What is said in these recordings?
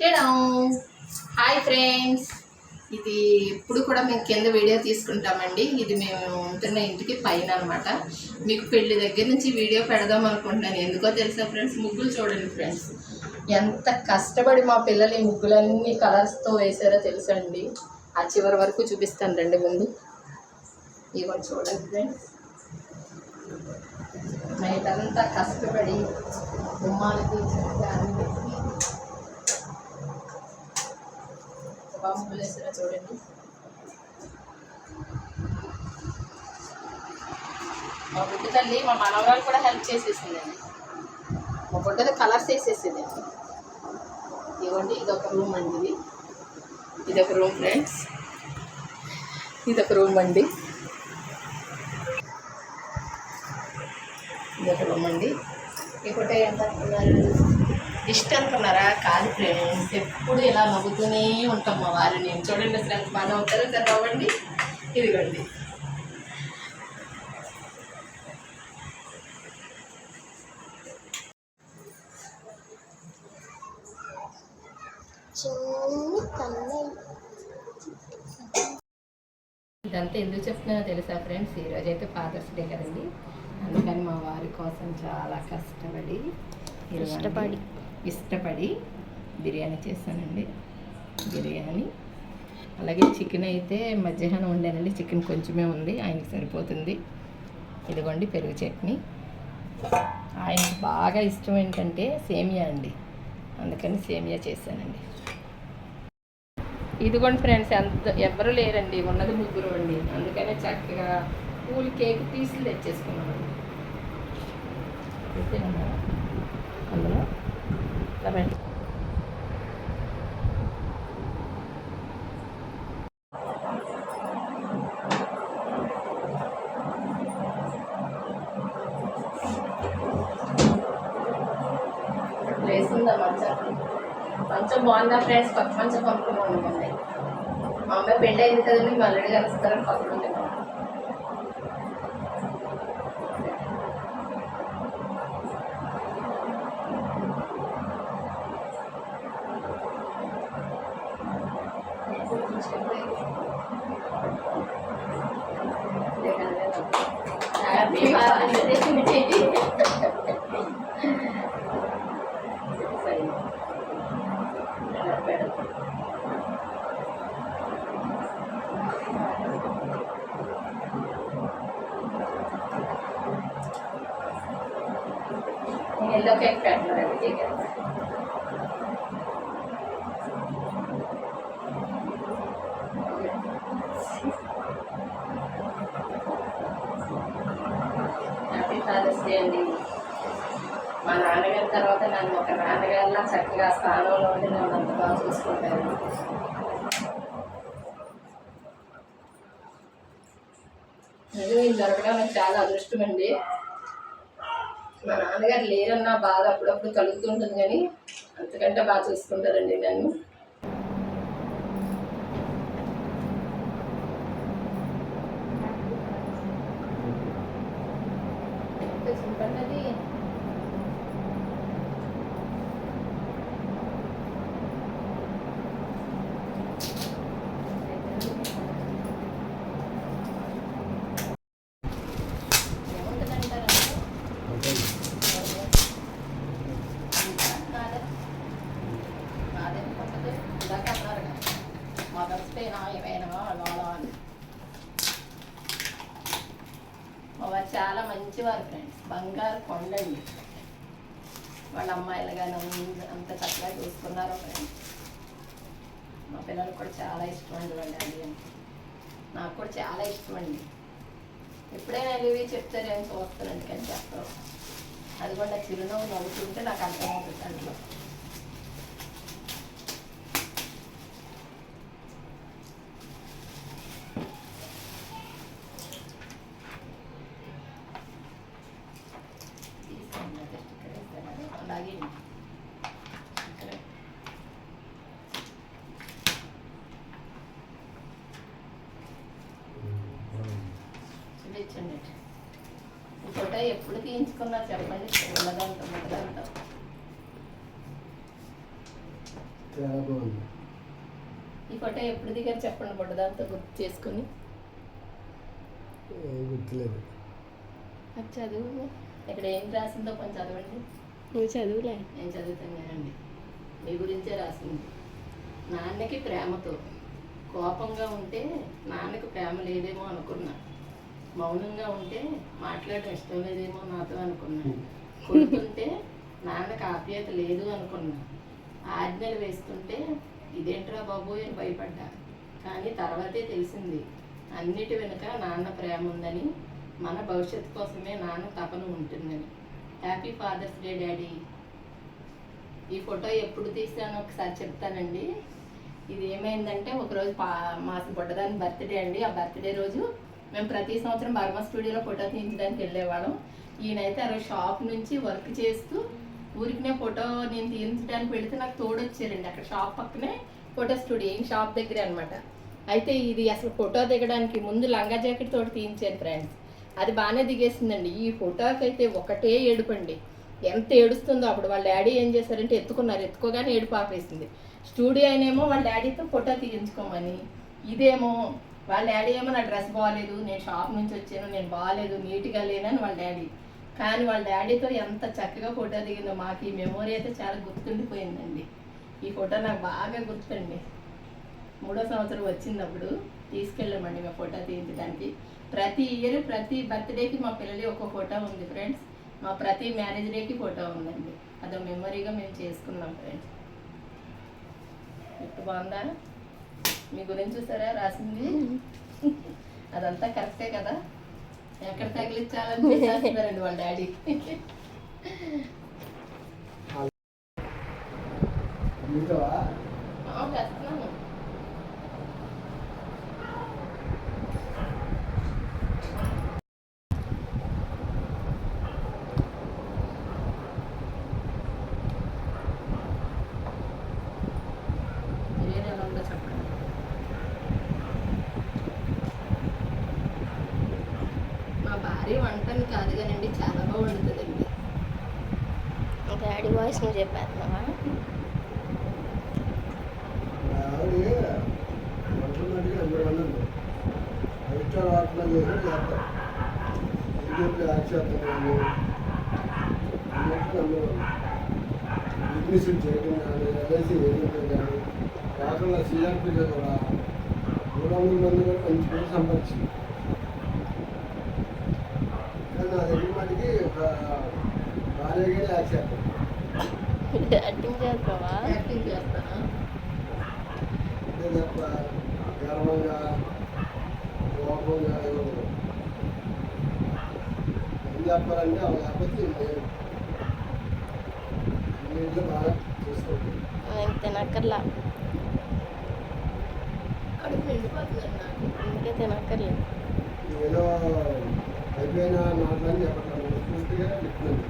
Hi friends ఇది ఎప్పుడు కూడా మేము కింద వీడియో తీసుకుంటామండి. ఇది మేము ఉంటున్న ఇంటికి పైన అనమాట మీకు పెళ్ళి దగ్గర నుంచి వీడియో పెడదాం అనుకుంటున్నాను. ఎందుకో తెలుసా ఫ్రెండ్స్ ముగ్గులు చూడండి ఫ్రెండ్స్ ఎంత కష్టపడి మా పిల్లలు ఈ ముగ్గులన్నీ కలర్స్తో వేసారో తెలుసండి. ఆ చివరి వరకు చూపిస్తాను రండి ముందు. ఇవన్నీ చూడండి ఫ్రెండ్స్ నైట్ అంతా కష్టపడి గుమ్మాలకి దాన్ని బాంబులు వేసారో చూడండి. మా బుడ్డ తల్లి మా మనవరాలు కూడా హెల్ప్ చేసేసిందండి. మా బుడ్డది కలర్స్ వేసేసిందండి ఇవ్వండి ఇదొక రూమ్ అండి ఇది. ఇదొక రూమ్ ఫ్రెండ్స్ ఇదొక రూమ్ అండి. ఇదొక రూమ్ అండి. ఇంకోటి ఎంత ఇష్టం అనుకున్నారా కాదు ఫ్రెండ్స్ ఎప్పుడు ఇలా నవ్వుతూనే ఉంటాం మా వారు నేను చూడండి ఫ్రెండ్స్ బాగా నవ్వుతారు సరే నవ్వండి. ఇదిగోండి. ఇదంతా ఎందుకు చెప్తున్నానో తెలుసా ఫ్రెండ్స్? ఈరోజు అయితే ఫాదర్స్ డే కదండి. అందుకని మా వారి కోసం చాలా కష్టపడి ఇదిగోండి, ఇష్టపడి. బిర్యానీ చేశానండి. బిర్యానీ. అలాగే చికెన్ అయితే మధ్యాహ్నం వండానండి చికెన్ కొంచెమే ఉంది. ఆయనకి సరిపోతుంది. ఇదిగోండి పెరుగు చట్నీ. ఆయనకి బాగా ఇష్టం ఏంటంటే సేమియా అండి. అందుకని సేమియా చేశానండి. ఇదిగోండి ఫ్రెండ్స్ ఎంత ఎవరు లేరండి. ఉన్నది ముగ్గురు అండి. అందుకనే చక్కగా పూల్ కేక్ పీసులు తెచ్చేసుకున్నామండి. అందులో? ఇలా పెట్టు. మంచం? మంచం బాగుందా ఫ్రెండ్స్ కొత్త మంచం కొనుక్కున్నాం అనుకోండి మా అమ్మాయి పెళ్ళి అయింది కదండి మళ్ళీ కలుస్తారని కొత్త మంచం you. have తర్వాత నన్ను ఒక నాన్నగారిలా చక్కగా స్థానంలో ఉండి నన్ను అంత బాగా చూసుకుంటారు. నిజంగా ఇది దొరకడం నాకు చాలా అదృష్టం అండి. మా నాన్నగారు లేరన్న బాధ అప్పుడప్పుడు కలుగుతుంటుంది కానీ అంతకంటే బాగా చూసుకుంటారండి నన్ను చెప్పండి మదర్స్ డే ఏమైనా లోలా అని మా వారు చాలా మంచివారు ఫ్రెండ్స్ బంగారు కొండండి వాళ్ళ అమ్మాయిలు కానీ అంత చక్కగా చూసుకున్నారు మా పిల్లలకు కూడా చాలా ఇష్టం అండి వాళ్ళు డాడీ నాకు కూడా చాలా ఇష్టం అండి. ఎప్పుడైనా ఇవి చెప్తారు నేను చూస్తానండి కానీ చెప్తాను అది కూడా నా చిరునవ్వు నవ్వుతుంటే నాకు అర్థమవుతుంది దాంట్లో తీసుకోండి అదే ఇక్కడ వేస్తాను. అలాగే ఇక్కడ చూపించండి ఈ తీయించుకున్నారు చెప్పండి. ఉన్నదంతా మొదలంతా చాలా బాగుంది. ఈ ఫోటో ఎప్పుడు దిగారు చెప్పండి బుడ్డదాంతో గుర్తు చేసుకుని. ఏం గుర్తులేదు. అది చదువు. ఇక్కడ ఏం రాసిందో కొంచెం చదవండి. నువ్వు చదువులే. నేను చదువుతానండి మీ గురించే రాసింది. నాన్నకి ప్రేమతో. కోపంగా ఉంటే నాన్నకి ప్రేమ లేదేమో అనుకున్నా. మౌనంగా ఉంటే మాట్లాడడం ఇష్టం లేదేమో నాతో అనుకున్నా. కొడుతుంటే నాన్నకి ఆప్యాయత లేదు అనుకున్నా. ఆజ్ఞలు వేస్తుంటే ఇదేంట్రా బాబోయ్ అని భయపడ్డా. కానీ తర్వాతే తెలిసింది అన్నిటి వెనుక నాన్న ప్రేమ ఉందని మన భవిష్యత్తు కోసమే నాన్న తపన ఉంటుందని. Happy father's day daddy. ఈ ఫోటో ఎప్పుడు తీసానో ఒకసారి చెప్తానండి. ఇది ఏమైందంటే ఒకరోజు పా మా బుడ్డదాని బర్త్డే అండి. ఆ బర్త్డే రోజు మేము ప్రతి సంవత్సరం బర్మా స్టూడియోలో ఫోటో తీయించడానికి వెళ్ళేవాళ్ళం. ఈయనైతే అరవై షాప్ నుంచి వర్క్ చేస్తూ ఊరికినే ఫోటో నేను తీయించడానికి వెళితే నాకు తోడొచ్చారండి అక్కడ షాప్ పక్కనే ఫోటో స్టూడియో ఈ షాప్ దగ్గరే అనమాట అయితే ఇది అసలు ఫోటో దిగడానికి ముందు లంగా జాకెట్ తోటి తీయించాను ఫ్రెండ్స్. అది బాగానే దిగేసిందండి. ఈ ఫోటోకి అయితే ఒకటే ఏడుపండి ఎంత ఏడుస్తుందో అప్పుడు వాళ్ళ డాడీ ఏం చేశారంటే ఎత్తుకున్నారు. ఎత్తుకోగానే ఏడుపు ఆపేసింది. స్టూడియో అయినేమో వాళ్ళ డాడీతో ఫోటో తీయించుకోమని ఇదేమో వాళ్ళ డాడీ ఏమో నా డ్రెస్ బాగాలేదు నేను షాప్ నుంచి వచ్చాను నేను బాగాలేదు నీట్గా లేనని వాళ్ళ డాడీ. కానీ వాళ్ళ డాడీతో ఎంత చక్కగా ఫోటో దిగిందో మాకు ఈ మెమోరీ అయితే చాలా గుర్తుండిపోయిందండి. ఈ ఫోటో నాకు బాగా గుర్తుండి. మూడో సంవత్సరం వచ్చినప్పుడు తీసుకెళ్ళామండి మా ఫోటో తీయించడానికి. ప్రతి ఇయర్ ప్రతి బర్త్డేకి మా పిల్లలు ఒక ఫోటో ఉంది ఫ్రెండ్స్. మా ప్రతి మ్యారేజ్ డేకి ఫోటో ఉందండి. అదో మెమరీగా మేము చేసుకున్నాం ఫ్రెండ్స్. ఇప్పుడు బాగుందా? మీ గురించి చూసారా? రాసింది. అదంతా కరెక్టే కదా? ఎక్కడ తగిలించాలని చేస్తున్నారండి వాళ్ళ డాడీ మీతోవా చేస్తున్నాను బిర్యానీ ఎలా ఉందో చెప్పండి మా వంటని కాదు కానండి చాలా బాగా వండుతుందండి డాడీ వాయిస్ నువ్వు చెప్పేస్తున్నావా? చేయడం కానీ ఎల్ఐసి కానీ కాకుండా కూడా మూడు వందల మంది కూడా మంచి సంపాదించింది. మటుకి యాడ్ చేస్తాను యాక్టింగ్ చేస్తున్నావా యాక్టింగ్ చేస్తాను అంతే తప్ప గర్వంగా కోపంగా ఏదో ఏం చెప్పాలంటే అవి లేకపోతే లేదు. ఇంట్లో బాగా తినక్కర్లా. కడుపు అందుకే తినక్కర్లేదు. ఏదో అయిపోయిన మాటలని చెప్పట్లేదు పూర్తిగా చెప్తున్నాను.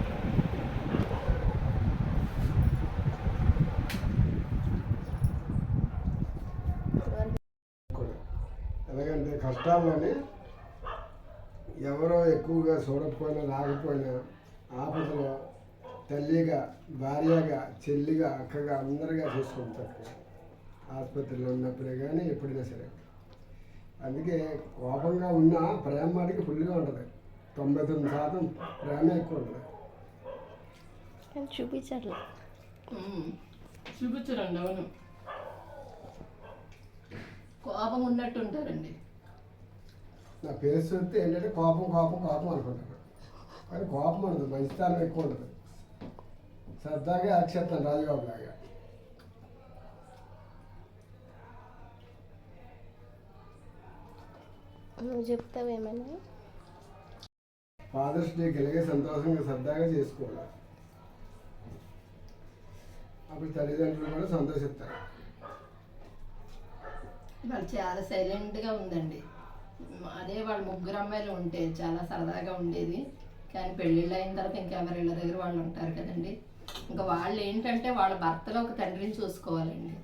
ఎలాగంటే కష్టాల్లోనే ఎవరో ఎక్కువగా చూడకపోయినా రాకపోయినా ఆపదలో తల్లిగా భార్యగా చెల్లిగా అక్కగా అందరిగా చూసుకుంటారు. ఆసుపత్రిలో ఉన్నప్పుడే కానీ ఎప్పుడైనా సరే. అందుకే కోపంగా ఉన్న ప్రేమ మాటికి ఫుల్గా ఉంటుంది. తొంభై తొమ్మిది శాతం ప్రేమ ఎక్కువ ఉంటుంది కానీ చూపించట్లా. మ్మ్. చూపించరండి అవును. కోపం ఉన్నట్టు ఉంటారండి నా పేరు చూస్తే ఏంటంటే కోపం కోపం కోపం అనుకుంటాను కానీ కోపం ఉండదు మంచితనం ఎక్కువ ఉండదు. సరదాగా అక్షేత్రం రాజబాబు లాగా నువ్వు చెప్తావేమైనా ఫాదర్స్ డే కలిగే సంతోషంగా సరదాగా చేసుకోవాలి. అప్పుడు తల్లిదండ్రులు కూడా సంతోషిస్తారు. వాళ్ళు చాలా సైలెంట్గా ఉందండి. అదే వాళ్ళ ముగ్గురు అమ్మాయిలు ఉంటే చాలా సరదాగా ఉండేది. కానీ పెళ్ళిళ్ళు అయిన తర్వాత ఇంకెవరి ఇళ్ళ దగ్గర వాళ్ళు ఉంటారు కదండి. ఇంకా వాళ్ళు ఏంటంటే వాళ్ళ భర్తలో ఒక తండ్రిని చూసుకోవాలండి.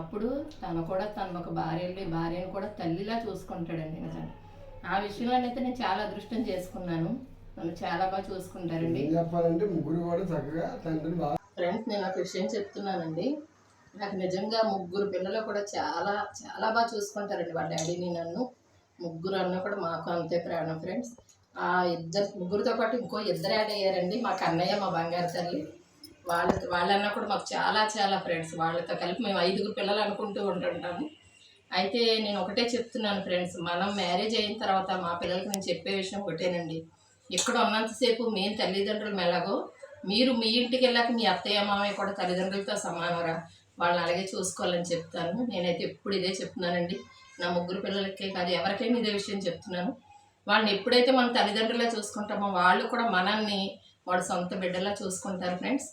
అప్పుడు తను కూడా తను ఒక భార్యని భార్యను కూడా తల్లిలా చూసుకుంటాడండి నిజంగా. ఆ విషయంలోనైతే నేను చాలా అదృష్టం చేసుకున్నాను. నన్ను చాలా బాగా చూసుకుంటారండి. చెప్పాలంటే ముగ్గురు కూడా చక్కగా తండ్రిని బాగా ఫ్రెండ్స్ నేను ఒక విషయం చెప్తున్నానండి. నాకు నిజంగా ముగ్గురు పిల్లలు కూడా చాలా చాలా బాగా చూసుకుంటారండి. వాళ్ళ డాడీని నన్ను ముగ్గురు అన్న కూడా మాకు అంతే ప్రాణం ఫ్రెండ్స్. ఆ ఇద్దరు ముగ్గురితో పాటు ఇంకో ఇద్దరు యాడ్ అయ్యారండి. మా కన్నయ్య మా బంగారు తల్లి. వాళ్ళ వాళ్ళన్న కూడా మాకు చాలా చాలా ఫ్రెండ్స్. వాళ్ళతో కలిపి మేము ఐదుగురు పిల్లలు అనుకుంటూ ఉంటుంటాము. అయితే నేను ఒకటే చెప్తున్నాను ఫ్రెండ్స్ మనం మ్యారేజ్ అయిన తర్వాత మా పిల్లలకి నేను చెప్పే విషయం ఒకటేనండి. ఇక్కడ ఉన్నంతసేపు మేము తల్లిదండ్రులు ఎలాగో మీరు మీ ఇంటికి వెళ్ళాక మీ అత్తయ్య మామయ్య కూడా తల్లిదండ్రులతో సమానరా వాళ్ళని అలాగే చూసుకోవాలని చెప్తాను. నేనైతే ఎప్పుడు ఇదే చెప్తున్నానండి. నా ముగ్గురు పిల్లలకే కాదు ఎవరికైనా ఇదే విషయం చెప్తున్నాను. వాళ్ళని ఎప్పుడైతే మన తల్లిదండ్రులే చూసుకుంటామో వాళ్ళు కూడా మనల్ని వాడు సొంత బిడ్డలా చూసుకుంటారు ఫ్రెండ్స్.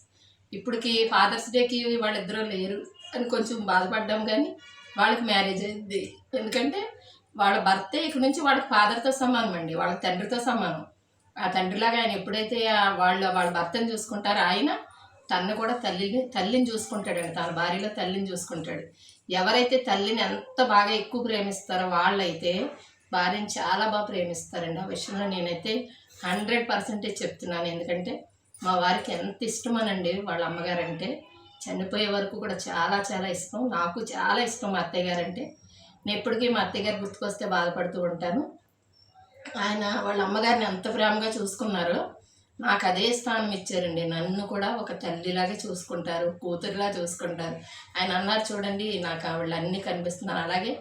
ఇప్పటికి ఫాదర్స్ డేకి వాళ్ళిద్దరూ లేరు అని కొంచెం బాధపడ్డాం కానీ వాళ్ళకి మ్యారేజ్ అయింది. ఎందుకంటే వాళ్ళ భర్త ఇక్కడ నుంచి వాళ్ళ ఫాదర్తో సమానం అండి. వాళ్ళ తండ్రితో సమానం. ఆ తండ్రిలాగా ఆయన ఎప్పుడైతే వాళ్ళ వాళ్ళ భర్తను చూసుకుంటారో ఆయన తన్ను కూడా తల్లిని తల్లిని చూసుకుంటాడండి. తన భార్యలో తల్లిని చూసుకుంటాడు. ఎవరైతే తల్లిని ఎంత బాగా ఎక్కువ ప్రేమిస్తారో వాళ్ళైతే భార్యని చాలా బాగా ప్రేమిస్తారండి. ఆ విషయంలో నేనైతే హండ్రెడ్ పర్సెంటేజ్ చెప్తున్నాను. ఎందుకంటే మా వారికి ఎంత ఇష్టమనండి వాళ్ళ అమ్మగారంటే చనిపోయే వరకు కూడా చాలా చాలా ఇష్టం. నాకు చాలా ఇష్టం మా అత్తయ్య అంటే నేను ఎప్పటికీ మా అత్తయ్య గారు గుర్తుకొస్తే బాధపడుతూ ఉంటాను. ఆయన వాళ్ళ అమ్మగారిని ఎంత ప్రేమగా చూసుకున్నారో నాకు అదే స్థానం ఇచ్చారండి. నన్ను కూడా ఒక తల్లిలాగే చూసుకుంటారు కూతురులా చూసుకుంటారు. ఆయన అన్నారు చూడండి నాకు ఆవిడ అన్నీ కనిపిస్తున్నారు అలాగే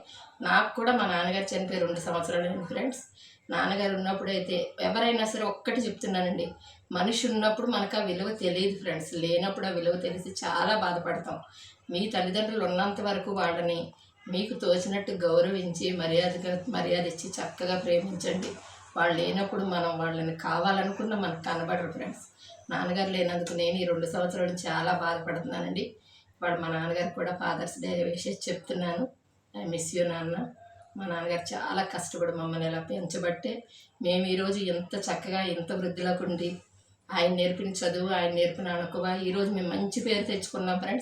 నాకు కూడా మా నాన్నగారు చనిపోయి రెండు సంవత్సరాలు. ఫ్రెండ్స్ నాన్నగారు ఉన్నప్పుడు అయితే ఎవరైనా సరే ఒక్కటి చెప్తున్నానండి. మనిషి ఉన్నప్పుడు మనకు ఆ విలువ తెలియదు ఫ్రెండ్స్. లేనప్పుడు ఆ విలువ తెలిసి చాలా బాధపడతాం. మీ తల్లిదండ్రులు ఉన్నంత వరకు వాళ్ళని మీకు తోచినట్టు గౌరవించి మర్యాదగా మర్యాద ఇచ్చి చక్కగా ప్రేమించండి. వాళ్ళు లేనప్పుడు మనం వాళ్ళని కావాలనుకున్న మనకు కనబడరు ఫ్రెండ్స్. నాన్నగారు లేనందుకు నేను ఈ రెండు సంవత్సరాలు చాలా బాధపడుతున్నానండి. వాళ్ళు మా నాన్నగారు కూడా ఫాదర్స్ డే విషయం చెప్తున్నాను. ఐ మిస్ యూ నాన్న. మా నాన్నగారు చాలా కష్టపడి మమ్మల్ని ఇలా పెంచబట్టే మేము ఈరోజు ఎంత చక్కగా ఎంత వృద్ధిలోకి ఉండి ఆయన నేర్పిన చదువు ఆయన నేర్పిన అణకువ ఈరోజు మేము మంచి పేరు తెచ్చుకున్నాం. ఫ్రెండ్స్